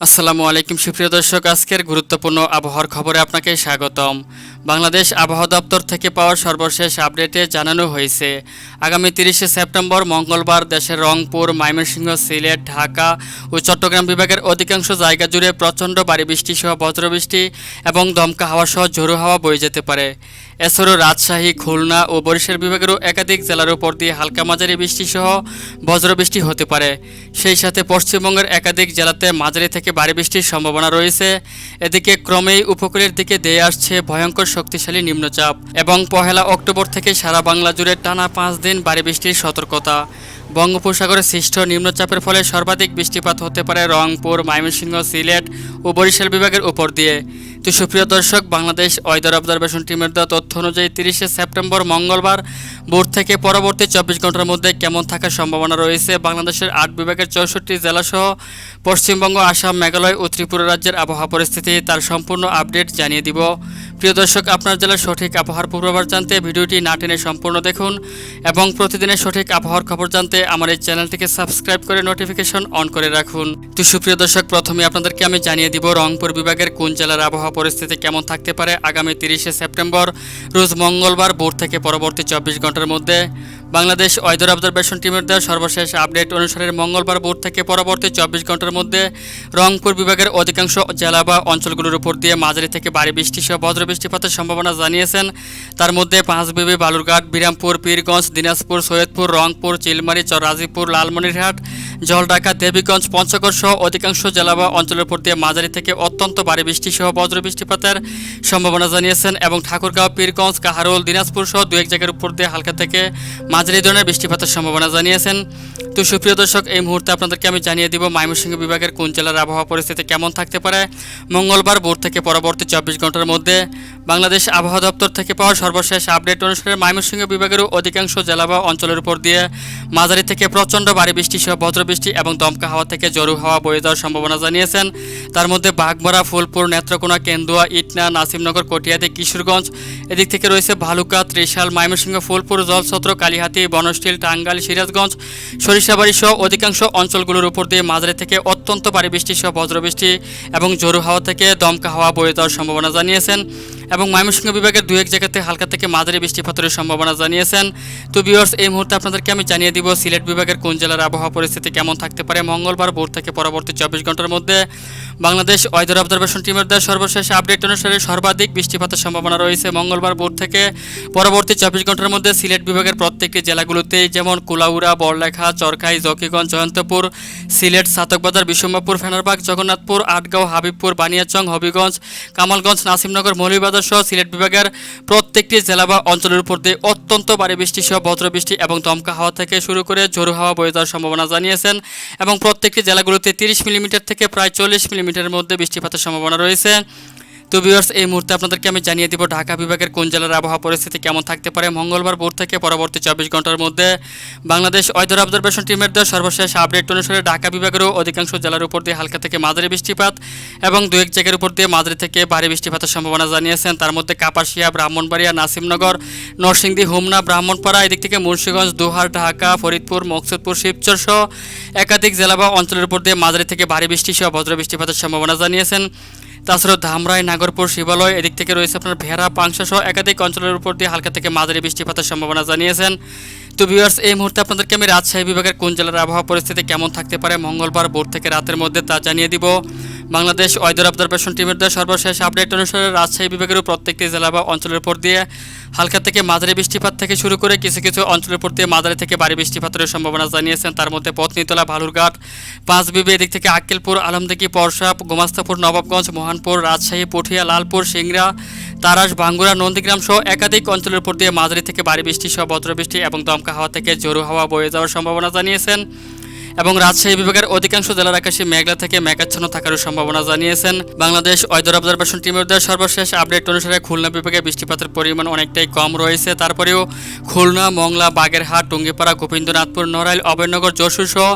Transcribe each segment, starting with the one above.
আসসালামু আলাইকুম সুপ্রিয় দর্শক, আজকের গুরুত্বপূর্ণ আবহাওয়ার খবরে আপনাকে স্বাগতম। বাংলাদেশ আবহাওয়া দপ্তর থেকে পাওয়া সর্বশেষ আপডেটে জানানো হয়েছে, আগামী তিরিশে সেপ্টেম্বর মঙ্গলবার দেশের রংপুর, ময়মনসিংহ, সিলেট, ঢাকা ও চট্টগ্রাম বিভাগের অধিকাংশ জায়গা জুড়ে প্রচণ্ড বাড়ি বৃষ্টি সহ বজ্রবৃষ্টি এবং দমকা হাওয়া সহ ঝোড়ো হাওয়া বয়ে যেতে পারে। এছাড়াও রাজশাহী, খুলনা ও বরিশাল বিভাগেরও একাধিক জেলার উপর দিয়ে হালকা মাঝারি বৃষ্টি সহ বজ্রবৃষ্টি হতে পারে। সেই সাথে পশ্চিমবঙ্গের একাধিক জেলাতে মাঝারি থেকে ভারী বৃষ্টির সম্ভাবনা রয়েছে। এদিকে ক্রমেই উপকূলের দিকে দেয়ে আসছে ভয়ঙ্কর শক্তিশালী নিম্নচাপ এবং পহেলা অক্টোবর থেকে সারা বাংলা জুড়ে টানা পাঁচ দিন ভারী বৃষ্টির সতর্কতা। বঙ্গোপসাগরে সৃষ্ট নিম্নচাপের ফলে সর্বাধিক বৃষ্টিপাত হতে পারে রংপুর, ময়মনসিংহ, সিলেট ও বরিশাল বিভাগের উপর দিয়ে। তো সুপ্রিয় দর্শক, বাংলাদেশ ওয়েদার অবজারভেশন টিমের দেওয়া তথ্য অনুযায়ী তিরিশে সেপ্টেম্বর মঙ্গলবার ভোর থেকে পরবর্তী চব্বিশ ঘণ্টার মধ্যে কেমন থাকার সম্ভাবনা রয়েছে বাংলাদেশের আট বিভাগের চৌষট্টি জেলাসহ পশ্চিমবঙ্গ, আসাম, মেঘালয় ও ত্রিপুরা রাজ্যের আবহাওয়া পরিস্থিতি, তার সম্পূর্ণ আপডেট জানিয়ে দিব। প্রিয় দর্শক, আপনার জেলার সঠিক আবহাওয়ার পূর্বাভাস জানতে ভিডিওটি না টেনে সম্পূর্ণ দেখুন এবং প্রতিদিনের সঠিক আবহাওয়ার খবর জানতে আমার এই চ্যানেলটিকে সাবস্ক্রাইব করে নোটিফিকেশন অন করে রাখুন। তো সুপ্রিয় দর্শক, প্রথমে আপনাদেরকে আমি জানিয়ে দিব রংপুর বিভাগের কোন জেলার আবহাওয়া পরিস্থিতি কেমন থাকতে পারে আগামী তিরিশে সেপ্টেম্বর, রোজ মঙ্গলবার ভোর থেকে পরবর্তী চব্বিশ ঘণ্টার মধ্যে। বাংলাদেশ ওয়েদার অবজারভেশন টিমের দেওয়া সর্বশেষ আপডেট অনুসারে মঙ্গলবার ভোর থেকে পরবর্তী চব্বিশ ঘণ্টার মধ্যে রংপুর বিভাগের অধিকাংশ জেলা বা অঞ্চলগুলোর উপর দিয়ে মাঝারি থেকে ভারী বৃষ্টি সহ বজ্র বৃষ্টিপাতের সম্ভাবনা জানিয়েছেন। তার মধ্যে পাঁচবিবি, বালুরঘাট, বিরামপুর, পীরগঞ্জ, দিনাজপুর, সৈয়দপুর, রংপুর, চিলমারি চরাজিপুর লালমনিরহাট জলঢাকা দেবীগঞ্জ, পঞ্চগড় সহ অধিকাংশ জেলা বা অঞ্চলের উপর দিয়ে মাঝারি থেকে অত্যন্ত ভারী বৃষ্টি সহ বজ্র বৃষ্টিপাতের সম্ভাবনা জানিয়েছেন এবং ঠাকুরগাঁও, পীরগঞ্জ, কাহারোল, দিনাজপুর সহ দু এক জায়গার উপর দিয়ে হালকা থেকে মাঝারি ধরনের বৃষ্টিপাতের সম্ভাবনা জানিয়েছেন। তো সুপ্রিয় দর্শক, এই মুহূর্তে আপনাদেরকে আমি জানিয়ে দিব ময়মনসিংহ বিভাগের কোন জেলার আবহাওয়া পরিস্থিতি কেমন থাকতে পারে। মঙ্গলবার ভোর থেকে পরবর্তী চব্বিশ ঘণ্টার মধ্যে বাংলাদেশ আবহাওয়া দপ্তর থেকে পাওয়া সর্বশেষ আপডেট অনুসারে ময়মনসিংহ বিভাগেরও অধিকাংশ জেলা বা অঞ্চলের উপর দিয়ে মাঝারি থেকে প্রচণ্ড ভারী বৃষ্টি সহ বজ্রবৃষ্টি এবং দমকা হাওয়া থেকে জরু হাওয়া বয়ে যাওয়ার সম্ভাবনা জানিয়েছেন। তার মধ্যে বাঘমরা ফুলপুর, নেত্রকোনা, কেন্দুয়া, ইটনা, নাসিমনগর কটিয়াদি কিশোরগঞ্জ, এদিক থেকে রয়েছে ভালুকা, ত্রিশাল, ময়মনসিংহ, ফুলপুর, জলছত্র, কালীহাতি বনস্টিল টাঙ্গাইল, সিরাজগঞ্জ, সরিষাবাড়ি সহ অধিকাংশ অঞ্চলগুলোর উপর দিয়ে মাঝারি থেকে অত্যন্ত ভারী বৃষ্টি সহ বজ্রবৃষ্টি এবং জরু হাওয়া থেকে দমকা হাওয়া বয়ে যাওয়ার সম্ভাবনা জানিয়েছেন এবং ময়মনসিংহ বিভাগের দু এক জায়গাতে হালকা থেকে মাঝারি বৃষ্টিপাতের সম্ভাবনা জানিয়েছেন। তো বিয়ার্স এই মুহূর্তে আপনাদেরকে আমি জানিয়ে দিব সিলেট বিভাগের কোন জেলার আবহাওয়া পরিস্থিতি কেমন থাকতে পারে? মঙ্গলবার ভোর থেকে পরবর্তী চব্বিশ ঘণ্টার মধ্যে বাংলাদেশ ওয়েদার অবজারভেশন টিমের দেওয়া সর্বশেষ আপডেট অনুসারে সর্বাধিক বৃষ্টিপাতের সম্ভাবনা রয়েছে। মঙ্গলবার ভোর থেকে পরবর্তী চব্বিশ ঘণ্টার মধ্যে সিলেট বিভাগের প্রত্যেকটি জেলাগুলোতেই যেমন কুলাউড়া, বড়লেখা, চরখাই, জকিগঞ্জ, জয়ন্তপুর, সিলেট, সাতকবাজার বিশ্বম্বরপুর ফেনারবাগ, জগন্নাথপুর, আটগাঁও, হাবিবপুর, বানিয়াচং, হবিগঞ্জ, কামালগঞ্জ, নাসিমনগর, মৌলভীবাজার সহ সিলেট বিভাগের প্রত্যেকটি জেলা বা অঞ্চলের উপর দিয়ে অত্যন্ত ভারী বৃষ্টি সহ বজ্রবৃষ্টি এবং দমকা হাওয়া থেকে শুরু করে ঝোড়ো হাওয়া বয়ে যাওয়ার সম্ভাবনা জানিয়েছেন এবং প্রত্যেকটি জেলাগুলোতে তিরিশ মিলিমিটার থেকে প্রায় চল্লিশ মিলিমিটারের মধ্যে বৃষ্টিপাতের সম্ভাবনা রয়েছে। তো ভিউয়ার্স, এই মুহূর্তে আপনাদেরকে আমি জানিয়ে দিব ঢাকা বিভাগের কোন জেলার আবহাওয়া পরিস্থিতি কেমন থাকতে পারে। মঙ্গলবার ভোর থেকে পরবর্তী চব্বিশ ঘণ্টার মধ্যে বাংলাদেশ ওয়েদার অবজারভেশন টিমের দেওয়া সর্বশেষ আপডেট অনুসারে ঢাকা বিভাগেরও অধিকাংশ জেলার উপর দিয়ে হালকা থেকে মাঝারি বৃষ্টিপাত এবং দু এক জায়গার উপর দিয়ে মাঝারি থেকে ভারী বৃষ্টিপাতের সম্ভাবনা জানিয়েছেন। তার মধ্যে কাপাসিয়া, ব্রাহ্মণবাড়িয়া, নাসিমনগর, নরসিংদী, হোমনা, ব্রাহ্মণপাড়া, এদিক থেকে মুন্সীগঞ্জ, দোহার, ঢাকা, ফরিদপুর, মকসুদপুর, শিবচর সহ একাধিক জেলা বা অঞ্চলের উপর দিয়ে মাঝারি থেকে ভারী বৃষ্টি সহ বজ্র বৃষ্টিপাতের সম্ভাবনা জানিয়েছেন। তাছাড়াও ধামরাই নাগরপুর শিবালয়, এদিক থেকে রয়েছে আপনার ভেড়া, পাংশা সহ একাধিক অঞ্চলের উপর দিয়ে হালকা থেকে মাঝারি বৃষ্টিপাতের সম্ভাবনা জানিয়েছেন। তো ভিউয়ার্স এই মুহূর্তে আপনাদেরকে আমি রাজশাহী বিভাগের কোন জেলার আবহাওয়া পরিস্থিতি কেমন থাকতে পারে মঙ্গলবার ভোর থেকে রাতের মধ্যে তা জানিয়ে দিব। বাংলাদেশ ওয়েদার অবজারভেশন টিমের দেওয়া সর্বশেষ আপডেট অনুসারে রাজশাহী বিভাগেরও প্রত্যেকটি জেলা বা অঞ্চলের উপর দিয়ে হালকা থেকে মাঝারি বৃষ্টিপাত থেকে শুরু করে কিছু কিছু অঞ্চলের উপর দিয়ে মাঝারি থেকে ভারী বৃষ্টিপাতের সম্ভাবনা জানিয়েছেন। তার মধ্যে পত্নীতলা ভালুরঘাট পাঁচবিবি, এদিক থেকে আক্কেলপুর, আলমদিঘি, পরশা, গোমাস্তাপুর, নবাবগঞ্জ, মোহনপুর, রাজশাহী পুঠিয়া লালপুর, সিংড়া, তারাস ভাঙ্গুরা নন্দীগ্রাম সহ একাধিক অঞ্চলের উপর দিয়ে মাঝারি থেকে ভারী বৃষ্টি সহ বজ্রবৃষ্টি এবং দমকা হাওয়া থেকে জোরো হাওয়া বয়ে যাওয়ার সম্ভাবনা জানিয়েছেন। এবং রাজশাহী বিভাগের অধিকাংশ জেলার আকাশে মেঘলা থেকে মেঘাচ্ছন্ন থাকার সম্ভাবনা জানিয়েছেন। বাংলাদেশ ওয়েদার অবজারভেশন টিমের দেওয়া সর্বশেষ আপডেট অনুসারে খুলনা বিভাগে বৃষ্টিপাতের পরিমাণ অনেকটাই কম রয়েছে। তারপরেও খুলনা, মংলা, বাগেরহাট, টুঙ্গিপাড়া, গোবিন্দনাথপুর, নড়াইল, অভয়নগর, যশোর সহ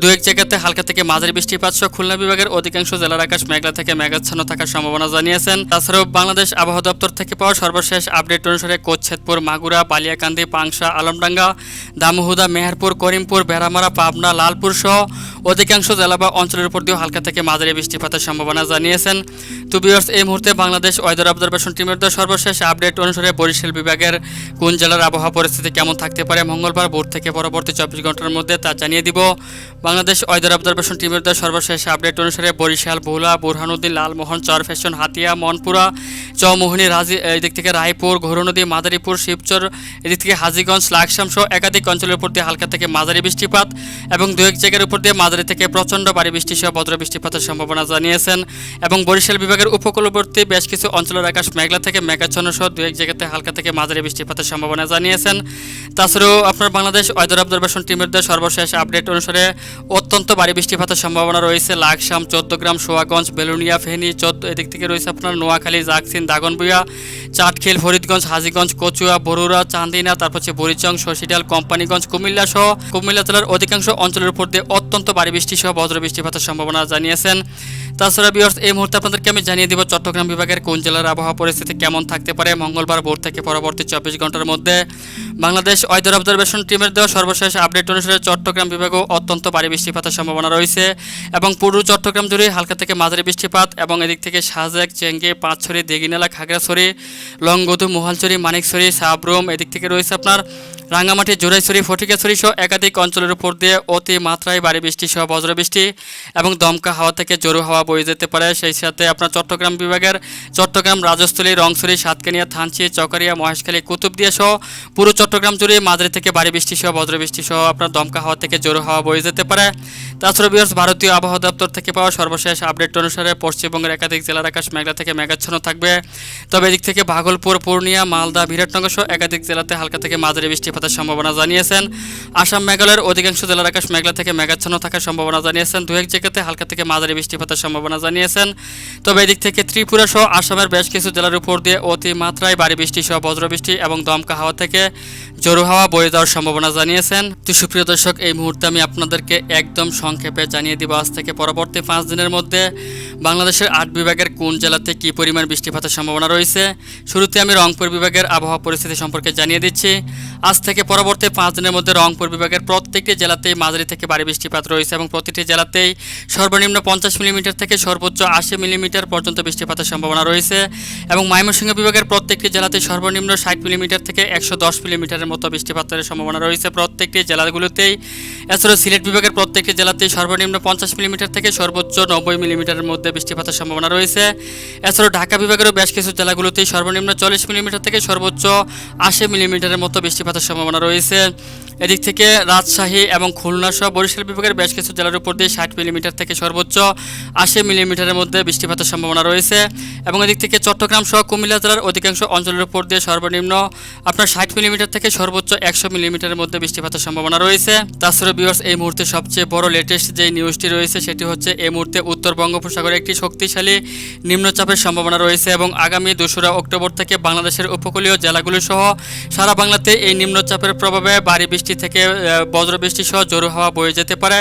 দু এক জায়গাতে হালকা থেকে মাঝারি বৃষ্টিপাত সহ খুলনা বিভাগের অধিকাংশ জেলার আকাশ মেঘলা থেকে মেঘাচ্ছন্ন থাকার সম্ভাবনা জানিয়েছেন। তাছাড়াও বাংলাদেশ আবহাওয়া দপ্তর থেকে পাওয়া সর্বশেষ আপডেট অনুসারে কোচ্ছেদপুর মাগুরা, বালিয়াকান্দি, পাংশা, আলমডাঙ্গা, দামুহুদা, মেহেরপুর, করিমপুর বেড়ামারা পাবনা, লালপুর রংপুর সহ অধিকাংশ জেলা বা অঞ্চলের উপর দিয়েও হালকা থেকে মাঝারি বৃষ্টিপাতের সম্ভাবনা জানিয়েছেন। তো বিয়ার্স এই মুহূর্তে বাংলাদেশ ওয়েদার অবজারভেশন টিমের দেওয়া সর্বশেষ আপডেট অনুসারে বরিশাল বিভাগের কোন জেলার আবহাওয়া পরিস্থিতি কেমন থাকতে পারে মঙ্গলবার ভোর থেকে পরবর্তী চব্বিশ ঘণ্টার মধ্যে তা জানিয়ে দিব। বাংলাদেশ ওয়েদার অবজারভেশন টিমের দেওয়া সর্বশেষ আপডেট অনুসারে বরিশাল, ভোলা, বুরহানুদ্দিন, লালমোহন চরফ্যাশন হাতিয়া, মনপুরা, চৌমোহনী, রাজি এদিক থেকে রায়পুর, ঘোরনদী, মাদারীপুর, শিবচর, এদিক থেকে হাজিগঞ্জ, লাকসাম সহ একাধিক অঞ্চলের দিয়ে হালকা থেকে মাঝারি বৃষ্টিপাত এবং দু এক জায়গার উপর দিয়ে মাঝারি থেকে প্রচণ্ড ভারী বৃষ্টি সহ বজ্র বৃষ্টিপাতের সম্ভাবনা জানিয়েছেন। এবং বরিশাল বিভাগের উপকূলবর্তী বেশ কিছু অঞ্চলের আকাশ মেঘলা থেকে মেঘাচ্ছন্ন সহ দু এক জায়গাতে হালকা থেকে মাঝারি বৃষ্টিপাতের সম্ভাবনা জানিয়েছেন। তাছাড়াও আপনার বাংলাদেশ ওয়েদার অবজারভেশন টিমের দেওয়া সর্বশেষ আপডেট অনুসারে অত্যন্ত ভারী বৃষ্টিপাতের সম্ভাবনা রয়েছে। লাকসাম, চোদ্দগ্রাম, সোয়াগঞ্জ, বেলুনিয়া, ফেনী, চোদ্দ এদিক থেকে রয়েছে আপনার নোয়াখালী জাকসিন দাগনবুয়া চাটখিল ফরিদগঞ্জ হাজীগঞ্জ, কচুয়া, বরুড়া, চান্দিনা, তারপর হচ্ছে বরিচং, শশীডাল, কোম্পানিগঞ্জ, কুমিল্লা সহ কুমিল্লা জেলার অধিকাংশ অঞ্চলের উপর দিয়ে অত্যন্ত ভারী বৃষ্টি সহ বজ্র বৃষ্টিপাতের সম্ভাবনা জানিয়েছেন। তাছাড়া বিয়ার্স এই মুহূর্তে আপনাদেরকে আমি জানিয়ে দিব চট্টগ্রাম বিভাগের কোন জেলার আবহাওয়া পরিস্থিতি কেমন থাকতে পারে। মঙ্গলবার ভোর থেকে পরবর্তী চব্বিশ ঘণ্টার মধ্যে বাংলাদেশ ওয়েদার অবজারভেশন টিমের দেওয়া সর্বশেষ আপডেট অনুসারে চট্টগ্রাম বিভাগেও অত্যন্ত ভারী বৃষ্টিপাতের সম্ভাবনা রয়েছে এবং পূর্ব চট্টগ্রাম জুড়ে হালকা থেকে মাঝারি বৃষ্টিপাত এবং এদিক থেকে সাজেক, চেঙ্গে, পাঁচছড়ি, দেগিনালা, খাগড়াছড়ি, লংগদু, মোহালছড়ি, মানিকছড়ি, সাবরুম এদিক থেকে রয়েছে আপনার রাঙ্গামাটি জোড়াইছড়ি ফটিকাছড়ি সহ একাধিক অঞ্চলের উপর দিয়ে অতি মাত্রায় ভারী বৃষ্টি সহ বজ্রবৃষ্টি এবং দমকা হাওয়া থেকে জোরু হাওয়া বয়ে যেতে পারে। সেই সাথে আপনার চট্টগ্রাম বিভাগের চট্টগ্রাম, রাজস্থলী, রংসুরি, সাতকানিয়া, থানচি, চকরিয়া, মহেশখালী, কুতুবদিয়া সহ পুরো চট্টগ্রাম জুড়ে মাঝারি থেকে ভারী বৃষ্টি সহ বজ্রবৃষ্টি সহ আপনার দমকা হাওয়া থেকে জোরু হাওয়া বয়ে যেতে পারে। তাছাড়া বিয়ার্স ভারতীয় আবহাওয়া দপ্তর থেকে পাওয়া সর্বশেষ আপডেট অনুসারে পশ্চিমবঙ্গের একাধিক জেলার আকাশ মেঘলা থেকে মেঘাচ্ছন্ন থাকবে। তবে এদিক থেকে ভাগলপুর, পূর্ণিয়া, মালদা, বিরাটনগর সহ একাধিক জেলাতে হালকা থেকে মাঝারি বৃষ্টিপাতের সম্ভাবনা জানিয়েছেন। আসাম, মেঘালয়ের অধিকাংশ জেলার আকাশ মেঘলা থেকে মেঘাচ্ছন্ন থাকার সম্ভাবনা জানিয়েছেন। দু এক জায়গাতে হালকা থেকে মাঝারি বৃষ্টিপাতের সম্ভাবনা জানিয়েছেন। তবে এদিক থেকে ত্রিপুরা সহ আসামের বেশ কিছু জেলার উপর দিয়ে অতি মাত্রায় ভারী বৃষ্টি সহ বজ্রবৃষ্টি এবং দমকা হাওয়া থেকে জোরো হাওয়া বয়ে যাওয়ার সম্ভাবনা জানিয়েছেন। তো সুপ্রিয় দর্শক, এই মুহূর্তে আমি আপনাদেরকে একদম সংক্ষেপে জানিয়ে দিব আজ থেকে পরবর্তী পাঁচ দিনের মধ্যে বাংলাদেশের আট বিভাগের কোন জেলাতে কী পরিমাণ বৃষ্টিপাতের সম্ভাবনা রয়েছে? শুরুতে আমি রংপুর বিভাগের আবহাওয়া পরিস্থিতি সম্পর্কে জানিয়ে দিচ্ছি। আজ থেকে পরবর্তী পাঁচ দিনের মধ্যে রংপুর বিভাগের প্রত্যেকটি জেলাতেই মাঝারি থেকে ভারী বৃষ্টিপাত রয়েছে এবং প্রতিটি জেলাতেই সর্বনিম্ন পঞ্চাশ মিলিমিটার থেকে সর্বোচ্চ আশি মিলিমিটার পর্যন্ত বৃষ্টিপাতের সম্ভাবনা রয়েছে এবং ময়মনসিংহ বিভাগের প্রত্যেকটি জেলাতে সর্বনিম্ন ষাট মিলিমিটার থেকে একশো দশ মিলিমিটারের মতো বৃষ্টিপাতের সম্ভাবনা রয়েছে প্রত্যেকটি জেলাগুলোতেই। এছাড়াও সিলেট বিভাগের প্রত্যেকটি জেলাতেই সর্বনিম্ন পঞ্চাশ মিলিমিটার থেকে সর্বোচ্চ নব্বই মিলিমিটারের মধ্যে বৃষ্টিপাতের সম্ভাবনা রয়েছে। এছাড়াও ঢাকা বিভাগেরও বেশ কিছু জেলাগুলোতে সর্বনিম্ন চল্লিশ মিলিমিটার থেকে সর্বোচ্চ আশি মিলিমিটারের মতো বৃষ্টিপাতের সম্ভাবনা রয়েছে। এদিক থেকে রাজশাহী এবং খুলনা সহ বরিশাল বিভাগের বেশ কিছু জেলার উপর দিয়ে ষাট মিলিমিটার থেকে সর্বোচ্চ আশি মিলিমিটারের মধ্যে বৃষ্টিপাতের সম্ভাবনা রয়েছে। এবং এদিক থেকে চট্টগ্রাম সহ কুমিল্লা জেলার অধিকাংশ অঞ্চলের উপর দিয়ে সর্বনিম্ন আপনার ষাট মিলিমিটার থেকে সর্বোচ্চ একশো মিলিমিটারের মধ্যে বৃষ্টিপাতের সম্ভাবনা রয়েছে। তাছাড়া বিয়ার্স এই মুহূর্তে সবচেয়ে বড় লেটেস্ট যে নিউজটি রয়েছে, সেটি হচ্ছে এই মুহূর্তে উত্তর বঙ্গোপসাগরে একটি শক্তিশালী নিম্নচাপের সম্ভাবনা রয়েছে এবং আগামী দোসরা অক্টোবর থেকে বাংলাদেশের উপকূলীয় জেলাগুলো সহ সারা বাংলাতে এই নিম্নচাপের প্রভাবে ভারী বৃষ্টি থেকে বজ্র বজ্রবৃষ্টি সহ জোরু হাওয়া বয়ে যেতে পারে।